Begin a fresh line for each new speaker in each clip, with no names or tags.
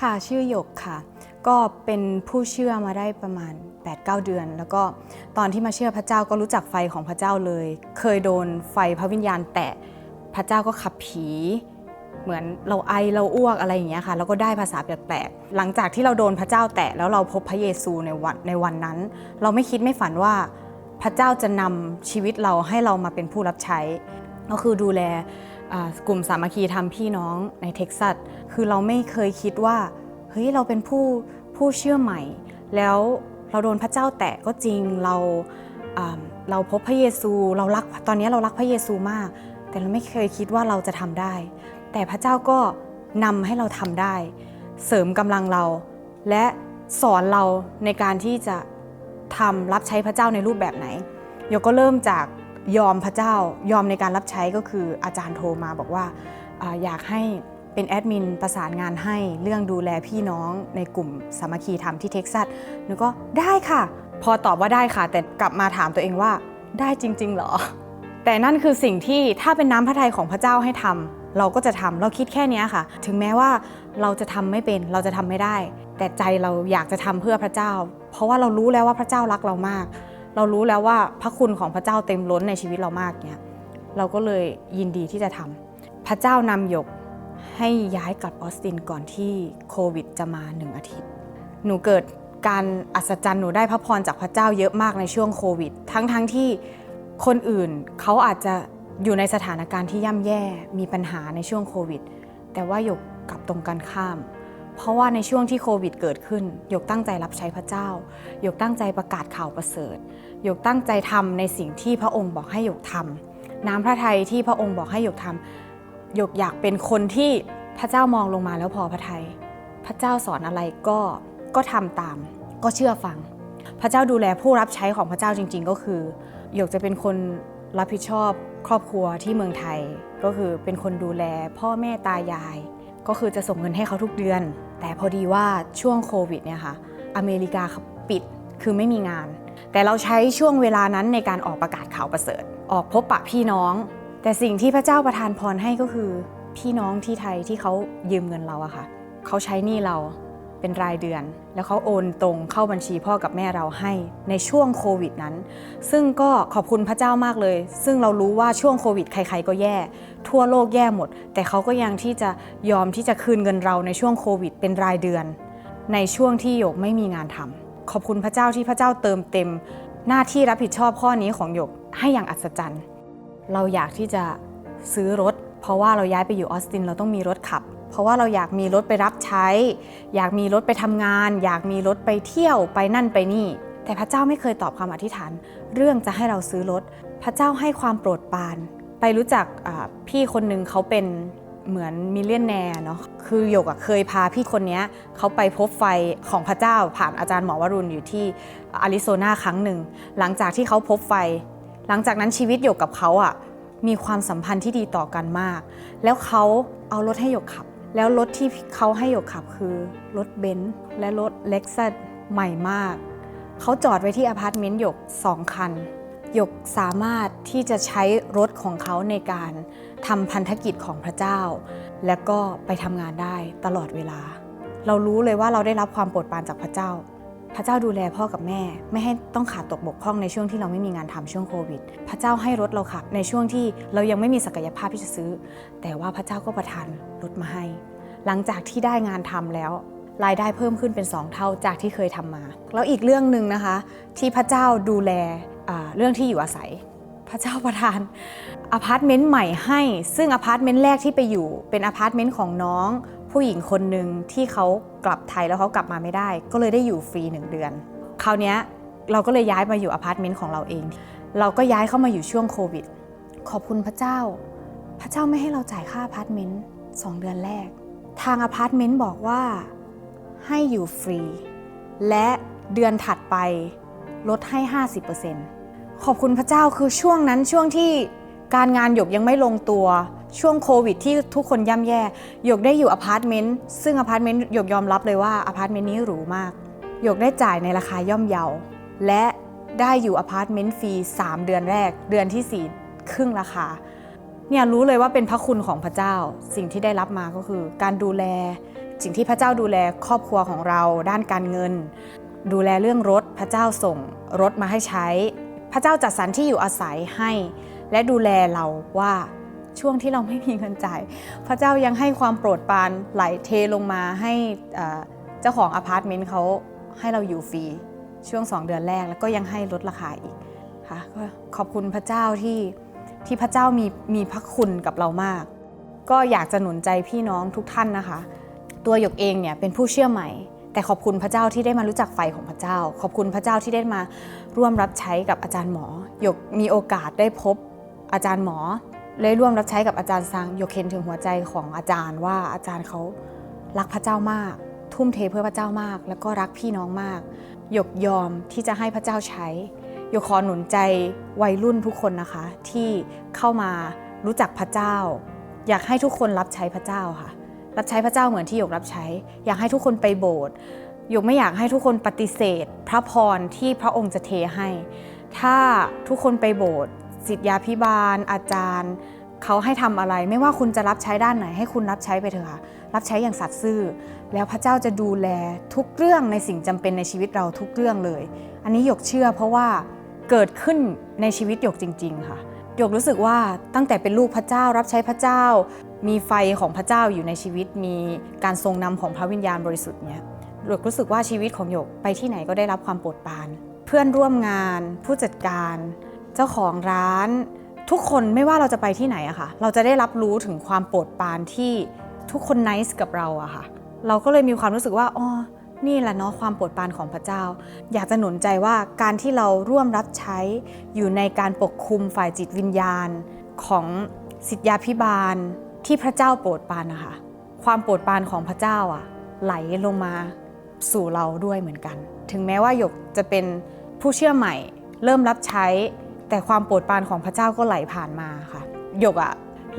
ค่ะชื่อหยกค่ะ ก็เป็นผู้เชื่อมาได้ประมาณ 8-9 เดือน แล้วก็ตอนที่มาเชื่อพระเจ้าก็รู้จักไฟของพระเจ้าเลย เคยโดนไฟพระวิญญาณ แตะพระเจ้าก็ขับผี เหมือนเราไอเราอ้วกอะไรอย่างเงี้ยค่ะแล้วก็ได้ภาษาแปลกๆหลังจากที่เราโดนพระเจ้าแตะแล้วเราพบพระเยซูในวันในวันนั้น เราไม่คิดไม่ฝันว่าพระเจ้าจะนำชีวิตเราให้เรามาเป็นผู้รับใช้ ก็คือดูแล กลุ่มสามัคคีธรรมพี่น้องในเท็กซัสคือเราไม่เคยคิดว่าเฮ้ยเราเป็นผู้ผู้เชื่อใหม่ แล้วเราโดนพระเจ้าแตะก็จริงเราอ่าเราพบพระเยซูเรารักตอนนี้เรารักพระเยซูมาก แต่เราไม่เคยคิดว่าเราจะทำได้ แต่พระเจ้าก็นำให้เราทำได้ เสริมกำลังเรา และสอนเราในการที่จะทำรับใช้พระเจ้าในรูปแบบไหนโยก็เริ่มจาก ยอมพระเจ้ายอมในการรับใช้ก็คืออาจารย์โทรมาบอกว่าอยากให้เป็นแอดมินประสานงานให้เรื่องดูแลพี่น้องในกลุ่มสามัคคีธรรมที่เท็กซัสหนูก็ได้ค่ะ พอตอบว่าได้ค่ะ แต่กลับมาถามตัวเองว่าได้จริงๆเหรอ แต่นั่นคือสิ่งที่ถ้าเป็นน้ำพระทัยของพระเจ้าให้ทำเราก็จะทำเราคิดแค่นี้ค่ะ ถึงแม้ว่าเราจะทำไม่เป็นเราจะทำไม่ได้ แต่ใจเราอยากจะทำเพื่อพระเจ้า เพราะว่าเรารู้แล้วว่าพระเจ้ารักเรามาก เรารู้แล้วว่าพระคุณของพระเจ้าเต็มล้นในชีวิตเรามากเนี่ยเราก็เลยยินดีที่จะทำพระเจ้านำหยกให้ย้ายกลับออสตินก่อนที่โควิดจะมาหนึ่งอาทิตย์ หนูเกิดการอัศจรรย์หนูได้พระพรจากพระเจ้าเยอะมากในช่วงโควิด ทั้งทั้งที่คนอื่นเขาอาจจะอยู่ในสถานการณ์ที่ย่ำแย่มีปัญหาในช่วงโควิด แต่ว่าหยกกลับตรงกันข้าม เพราะว่าในช่วงที่โควิดเกิดขึ้นหยกตั้งใจรับใช้พระเจ้าหยกตั้งใจประกาศข่าวประเสริฐหยกตั้งใจทำในสิ่งที่พระองค์บอกให้หยกทำน้ำพระทัยที่พระองค์บอกให้หยกทำหยกอยากเป็นคนที่พระเจ้ามองลงมาแล้วพอพระทัยพระเจ้าสอนอะไรก็ก็ทำตาม ก็เชื่อฟัง พระเจ้าดูแลผู้รับใช้ของพระเจ้าจริง ๆ ก็คือหยกจะเป็นคนรับผิดชอบครอบครัวที่เมืองไทย ก็คือเป็นคนดูแลพ่อแม่ตายาย ก็คือจะส่งเงินให้เขาทุกเดือน แต่พอดีว่าช่วงโควิดเนี่ยค่ะอเมริกาปิดคือไม่มีงาน แต่เราใช้ช่วงเวลานั้นในการออกประกาศข่าวประเสริฐ ออกพบปะพี่น้อง แต่สิ่งที่พระเจ้าประทานพรให้ก็คือ พี่น้องที่ไทยที่เขายืมเงินเราอะค่ะเขาใช้หนี้เรา เป็นรายเดือน แล้วเขาโอนตรงเข้าบัญชีพ่อกับแม่เราให้ในช่วงโควิดนั้น ซึ่งก็ขอบคุณพระเจ้ามากเลย ซึ่งเรารู้ว่าช่วงโควิดใคร ๆ ก็แย่ ทั่วโลกแย่หมด แต่เขาก็ยังที่จะยอมที่จะคืนเงินเราในช่วงโควิด เป็นรายเดือน ในช่วงที่หยกไม่มีงานทำขอบคุณพระเจ้าที่พระเจ้าเติมเต็ม หน้าที่รับผิดชอบข้อนี้ของหยกให้อย่างอัศจรรย์ เราอยากที่จะซื้อรถ เพราะว่าเราย้ายไปอยู่ออสตินเราต้องมีรถขับ เพราะว่าเราอยากมีรถไปรับใช้ อยากมีรถไปทำงาน อยากมีรถไปเที่ยวไปนั่นไปนี่ แต่พระเจ้าไม่เคยตอบคำอธิษฐาน เรื่องจะให้เราซื้อรถ พระเจ้าให้ความโปรดปราน ไปรู้จักพี่คนหนึ่งเขาเป็นเหมือนมิลเลียนแนร์เนาะ คือหยกเคยพาพี่คนนี้เขาไปพบไฟของพระเจ้าผ่านอาจารย์หมอวรุณอยู่ที่อาริโซนาครั้งหนึ่ง หลังจากที่เขาพบไฟ หลังจากนั้นชีวิตหยกกับเขาอะมีความสัมพันธ์ที่ดีต่อกันมาก แล้วเขาเอารถให้หยกขับ แล้วรถที่เขาให้หยกขับคือรถเบนซ์และรถเล็กซัสใหม่มาก เขาจอดไว้ที่อพาร์ตเมนต์หยกสองคัน หยกสามารถที่จะใช้รถของเขาในการทำพันธกิจของพระเจ้า และก็ไปทำงานได้ตลอดเวลา เรารู้เลยว่าเราได้รับความโปรดปรานจากพระเจ้า พระเจ้าดูแลพ่อกับแม่ ไม่ให้ต้องขาดตกบกพร่องในช่วงที่เราไม่มีงานทำช่วงโควิด พระเจ้าให้รถเราขับ ในช่วงที่เรายังไม่มีศักยภาพที่จะซื้อ แต่ว่าพระเจ้าก็ประทานรถมาให้ หลังจากที่ได้งานทำแล้ว รายได้เพิ่มขึ้นเป็น 2 เท่าจากที่เคยทำมา แล้วอีกเรื่องหนึ่งนะคะ ที่พระเจ้าดูแลเรื่องที่อยู่อาศัย พระเจ้าประทานอพาร์ตเมนต์ใหม่ให้ ซึ่งอพาร์ตเมนต์แรกที่ไปอยู่เป็นอพาร์ตเมนต์ของน้อง ผู้หญิงคนหนึ่งที่เขากลับไทยแล้วเขากลับมาไม่ได้ ก็เลยได้อยู่ฟรีหนึ่งเดือน คราวนี้เราก็เลยย้ายมาอยู่อพาร์ตเมนต์ของเราเอง เราก็ย้ายเข้ามาอยู่ช่วงโควิด ขอบคุณพระเจ้า พระเจ้าไม่ให้เราจ่ายค่าอพาร์ตเมนต์สองเดือนแรก ทางอพาร์ตเมนต์บอกว่าให้อยู่ฟรี และเดือนถัดไปลดให้ 50%ขอบคุณพระเจ้าคือช่วงนั้นช่วงที่การงานหยกยังไม่ลงตัว ช่วงโควิดที่ทุกคนย่ำแย่หยกได้อยู่อพาร์ตเมนต์ซึ่งอพาร์ตเมนต์หยกยอมรับเลยว่าอพาร์ตเมนต์นี้หรูมากหยกได้จ่ายในราคาย่อมเยา และได้อยู่อพาร์ตเมนต์ฟรี3 เดือนแรก เดือนที่ 4 ครึ่งราคาเนี่ยรู้เลยว่าเป็นพระคุณของพระเจ้า สิ่งที่ได้รับมาก็คือ การดูแล สิ่งที่พระเจ้าดูแลครอบครัวของเรา ด้านการเงิน ดูแลเรื่องรถพระเจ้าส่งรถมาให้ใช้ พระเจ้าจัดสรรที่อยู่อาศัยให้ และดูแลเราว่า ช่วงที่เราไม่มีเงินจ่าย พระเจ้ายังให้ความโปรดปรานไหลเทลงมาให้เจ้าของอพาร์ตเมนต์เขาให้เราอยู่ฟรีช่วง 2 เดือนแรกแล้วก็ยังให้ลดราคาอีกค่ะก็ขอบคุณพระเจ้าที่ที่พระเจ้ามีมีพระคุณกับเรามาก ก็อยากจะหนุนใจพี่น้องทุกท่านนะคะ ตัวหยกเองเนี่ยเป็นผู้เชื่อใหม่ แต่ขอบคุณพระเจ้าที่ได้มารู้จักไฟของพระเจ้า ขอบคุณพระเจ้าที่ได้มาร่วมรับใช้กับอาจารย์หมอหยกมีโอกาสได้พบอาจารย์หมอ ได้ร่วมรับใช้กับอาจารย์ซังหยเห็นถึงหัวใจของอาจารย์ว่าอาจารย์เขารักพระเจ้ามาก ทุ่มเทเพื่อพระเจ้ามาก แล้วก็รักพี่น้องมาก หยกยอมที่จะให้พระเจ้าใช้หยกขอหนุนใจวัยรุ่นทุกคนนะคะ ที่เข้ามารู้จักพระเจ้า อยากให้ทุกคนรับใช้พระเจ้าค่ะ รับใช้พระเจ้าเหมือนที่หยกรับใช้ อยากให้ทุกคนไปโบสถ์หยกไม่อยากให้ทุกคนปฏิเสธ พระพรที่พระองค์จะเทให้ ถ้าทุกคนไปโบสถ์ ศิษยาพิบาล อาจารย์ เขาให้ทำอะไร ไม่ว่าคุณจะรับใช้ด้านไหน ให้คุณรับใช้ไปเถอะค่ะรับใช้อย่างสัตย์ซื่อ แล้วพระเจ้าจะดูแลทุกเรื่องในสิ่งจำเป็นในชีวิตเราทุกเรื่องเลย อันนี้หยกเชื่อเพราะว่าเกิดขึ้นในชีวิตหยกจริง ๆ ค่ะหยกรู้สึกว่าตั้งแต่เป็นลูกพระเจ้ารับใช้พระเจ้า มีไฟของพระเจ้าอยู่ในชีวิต มีการทรงนำของพระวิญญาณบริสุทธิ์เนี่ยหยกรู้สึกว่าชีวิตของหยกไปที่ไหนก็ได้รับความโปรดปราน เพื่อนร่วมงาน ผู้จัดการ เจ้าของร้าน ทุกคนไม่ว่าเราจะไปที่ไหนอะค่ะ เราจะได้รับรู้ถึงความโปรดปรานที่ทุกคนนิสกับเราอะค่ะ เราก็เลยมีความรู้สึกว่าอ๋อนี่แหละเนาะความโปรดปรานของพระเจ้า อยากจะหนุนใจว่าการที่เราร่วมรับใช้อยู่ในการปกคุมฝ่ายจิตวิญญาณ ของสิทธยาพิบาลที่พระเจ้าโปรดปรานนะคะความโปรดปรานของพระเจ้าอะไหลลงมาสู่เราด้วยเหมือนกัน ถึงแม้ว่าหยกจะเป็นผู้เชื่อใหม่ เริ่มรับใช้ แต่ความโปรดปรานของพระเจ้าก็ไหลผ่านมาค่ะหยกอะ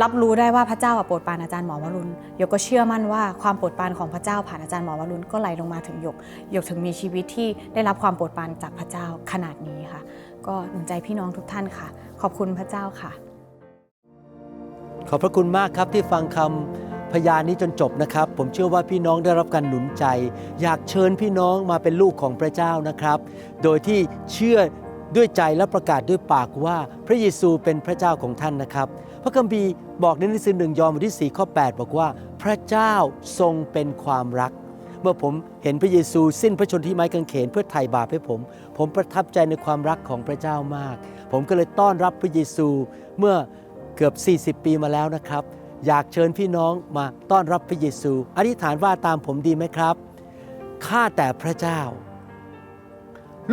รับรู้ได้ว่าพระเจ้าอะโปรดปรานอาจารย์หมอวรุณหยกก็เชื่อมั่นว่าความโปรดปรานของพระเจ้าผ่านอาจารย์หมอวรุณก็ไหลลงมาถึงหยกหยกถึงมีชีวิตที่ได้รับความโปรดปรานจากพระเจ้าขนาดนี้ค่ะ ก็หนุนใจพี่น้องทุกท่านค่ะ ขอบคุณพระเจ้าค่ะ
ขอบพระคุณมากครับที่ฟังคำพยานนี้จนจบนะครับ ผมเชื่อว่าพี่น้องได้รับการหนุนใจ อยากเชิญพี่น้องมาเป็นลูกของพระเจ้านะครับ โดยที่เชื่อ ด้วยใจและประกาศด้วยปากว่าพระเยซูเป็นพระเจ้าของท่านนะครับ พระคัมภีร์บอกในหนังสือหนึ่งยอห์นบทที่4ข้อ8บอกว่า พระเจ้าทรงเป็นความรัก เมื่อผมเห็นพระเยซูสิ้นพระชนที่ไม้กางเขนเพื่อไถ่บาปให้ผม ผมประทับใจในความรักของพระเจ้ามาก ผมก็เลยต้อนรับพระเยซูเมื่อเกือบ 40 ปีมาแล้วนะครับ อยากเชิญพี่น้องมาต้อนรับพระเยซู อธิษฐานว่าตามผมดีไหมครับข้าแต่พระเจ้า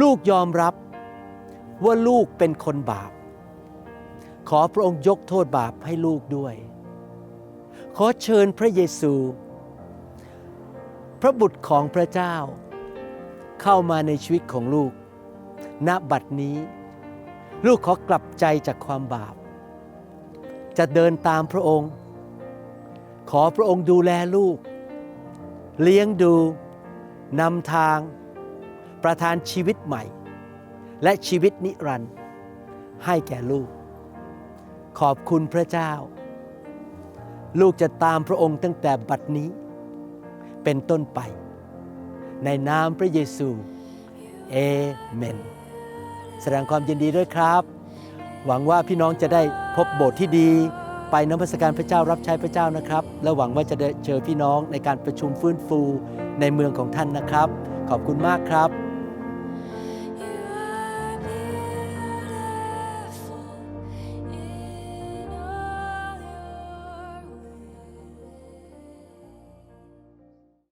ลูกยอมรับ ว่าลูกเป็นคนบาป ขอพระองค์ยกโทษบาปให้ลูกด้วย ขอเชิญพระเยซู พระบุตรของพระเจ้า เข้ามาในชีวิตของลูก ณ บัดนี้ ลูกขอกลับใจจากความบาป จะเดินตามพระองค์ ขอพระองค์ดูแลลูก เลี้ยงดูนำทาง ประทานชีวิตใหม่ และชีวิตนิรันดร์ให้แก่ลูก ขอบคุณพระเจ้า ลูกจะตามพระองค์ตั้งแต่บัดนี้ เป็นต้นไป ในนามพระเยซู เอเมน แสดงความยินดีด้วยครับ หวังว่าพี่น้องจะได้พบโบสถ์ที่ดีไปนมัสการพระเจ้ารับใช้พระเจ้านะครับ และหวังว่าจะได้เจอพี่น้องในการประชุมฟื้นฟูในเมืองของท่านนะครับ ขอบคุณมากครับ